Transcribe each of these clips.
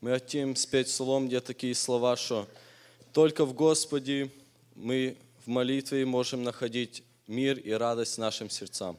Мы хотим спеть псалом, где такие слова, что только в Господе мы в молитве можем находить мир и радость нашим сердцам.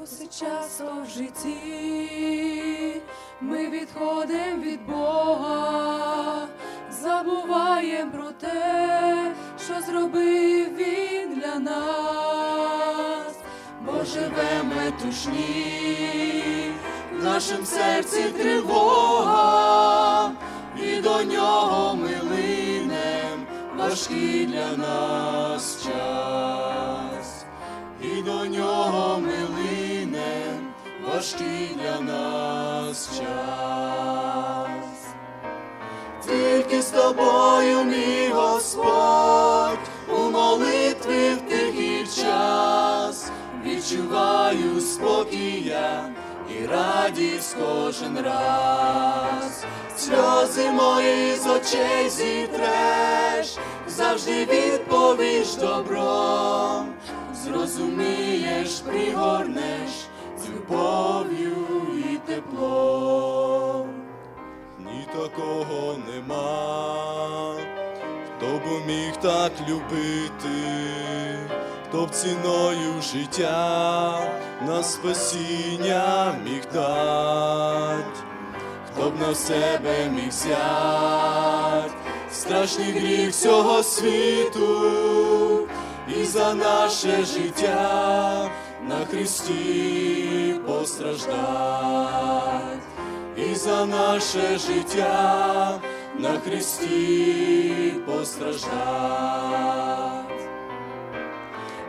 Досить часто в житті. Ми відходимо від Бога, забуваємо про те, що зробив Він для нас, бо живемо метушні, в нашому серці тривога, і до нього ми линем важкий для нас час важкий для нас час. Тільки з тобою, мій Господь, у молитві в тихий час відчуваю спокія і радість кожен раз. Сльози мої з очей зітреш, завжди відповіш добром зрозумієш, пригорнеш любов'ю і теплом. Ні такого нема, хто б міг так любити, хто б ціною життя на спасіння міг дать, хто б на себе міг взять страшний гріх цього світу і за наше життя на Христі постраждать, і за наше життя на Христі постраждать.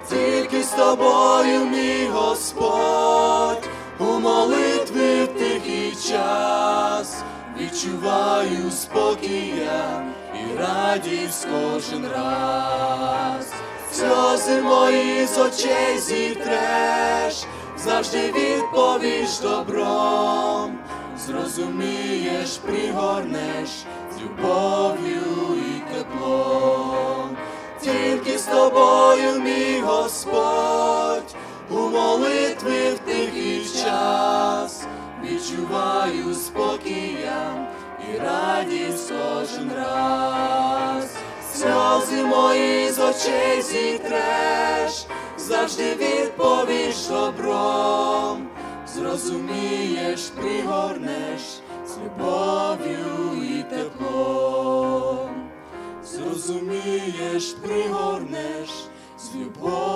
Тільки з тобою, мій Господь, у молитві в тихий час відчуваю спокія і радість кожен раз. Сльози мої з очей зітреш, завжди відповіш добром, зрозумієш, пригорнеш з любов'ю і теплом. Тільки з тобою, мій Господь, у молитві в тихий час відчуваю спокія і радість кожен раз. Сльози мої з очей зітреш, завжди відповіш добром, зрозумієш, пригорнеш з любов'ю і теплом, зрозумієш, пригорнеш з любов'ю.